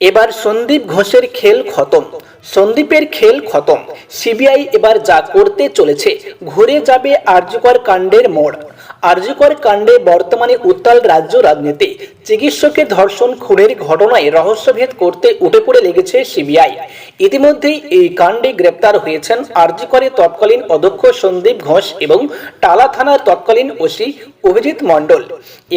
এবার সন্দীপ ঘোষের খেল খতম। সন্দীপের খেল খতম। সিবিআই এবার যা করতে চলেছে, ঘুরে যাবে আর্যকর কাণ্ডের মোড়। আর্যকর কাণ্ডে বর্তমানে উত্তাল রাজ্য রাজনীতি। চিকিৎসকের ধর্ষণ, খুনের ঘটনায় রহস্যভেদ করতে উঠে পড়ে লেগেছে সিবিআই। ইতিমধ্যেই এই কাণ্ডে গ্রেপ্তার হয়েছেন আর্যকরের তৎকালীন অধ্যক্ষ সন্দীপ ঘোষ এবং টালা থানার তৎকালীন ওসি অভিজিৎ মণ্ডল।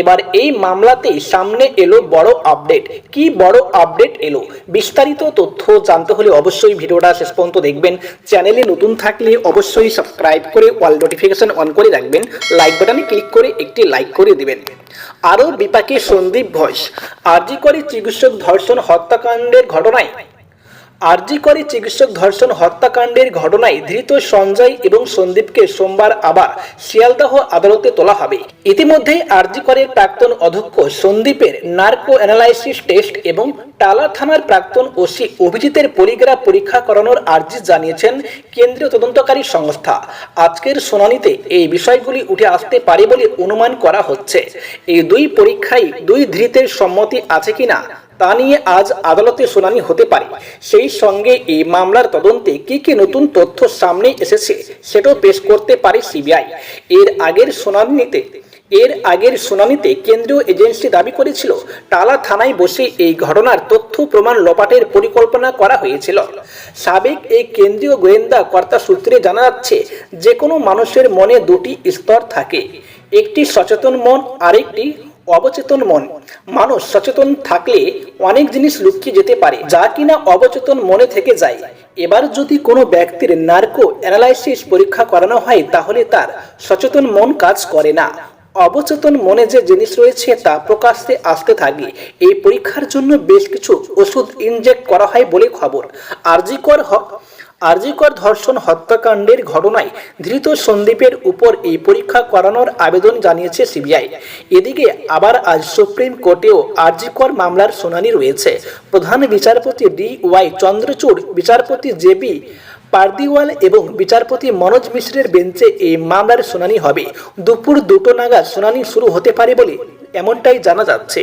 এবার এই মামলাতেই সামনে এলো বড় আপডেট। কি বড় আপডেট এলো? বিস্তারিত তথ্য জানতে হলে অবশ্যই ভিডিওটা শেষ পর্যন্ত দেখবেন। চ্যানেলে নতুন থাকলে অবশ্যই সাবস্ক্রাইব করে অল নোটিফিকেশন অন করে রাখবেন। লাইক বাটনে ক্লিক করে একটি লাইক করে দিবেন। আরও বিপাকে সন্দীপ ঘোষ আরজি করে চিকিৎসক ধর্ষণ হত্যাকাণ্ডের ঘটনায় আরজি করে চিকিৎসক ধর্ষণ হত্যাকাণ্ডের ঘটনায় ধৃত সঞ্জয় এবং সন্দীপকে সোমবার আবার শিয়ালদাহ আদালতে তোলা হবে। ইতিমধ্যেই আরজি করের প্রাক্তন অধ্যক্ষ সন্দীপের নার্কো অ্যানালাইসিস টেস্ট এবং টালা থানার প্রাক্তন ওসি অভিজিতের পরিগ্রাফ পরীক্ষা করানোর আর্জি জানিয়েছেন কেন্দ্রীয় তদন্তকারী সংস্থা। আজকের শুনানিতে এই বিষয়গুলি উঠে আসতে পারে বলে অনুমান করা হচ্ছে। এই দুই পরীক্ষায় দুই ধৃতের সম্মতি আছে কিনা তা নিয়ে আজ আদালতে শুনানি হতে পারে। সেই সঙ্গে এই মামলার তদন্তে কি কি নতুন তথ্য সামনে এসেছে সেটাও পেশ করতে পারে সিবিআই। এর আগের শুনানিতে এর আগের শুনানিতে কেন্দ্রীয় এজেন্সি দাবি করেছিল, টালা থানায় বসে এই ঘটনার তথ্য প্রমাণ লপাটের পরিকল্পনা করা হয়েছিল। সাবেক এই কেন্দ্রীয় গোয়েন্দা কর্তা সূত্রে জানা যাচ্ছে যে কোনো মানুষের মনে দুটি স্তর থাকে। একটি সচেতন মন, আরেকটি অবচেতন মন। মানুষ সচেতন থাকলে অনেক জিনিস লুকিয়ে যেতে পারে, যা কিনা অবচেতন মনে থেকে যায়। এবার যদি কোনো ব্যক্তির নার্কো অ্যানালাইসিস পরীক্ষা করানো হয়, তাহলে তার সচেতন মন কাজ করে না। অবচেতন মনে যে জিনিস রয়েছে, তা প্রকাশ্যে আসতে থাকে। এই পরীক্ষার জন্য বেশ কিছু ওষুধ ইনজেক্ট করা হয় বলে খবর। আরজিকর আরজিকর ধর্ষণ হত্যাকাণ্ডের ঘটনায় ধৃত সন্দীপের উপর এই পরীক্ষা করানোর আবেদন জানিয়েছে সিবিআই। এদিকে আবার আজ সুপ্রিম কোর্টেও আরজিকর মামলার শুনানি রয়েছে। প্রধান বিচারপতি ডি ওয়াই চন্দ্রচূড়, বিচারপতি জেবি পারদিওয়াল এবং বিচারপতি মনোজ মিশ্রের বেঞ্চে এই মামলার শুনানি হবে। দুপুর দুটো নাগাদ শুনানি শুরু হতে পারে বলে এমনটাই জানা যাচ্ছে।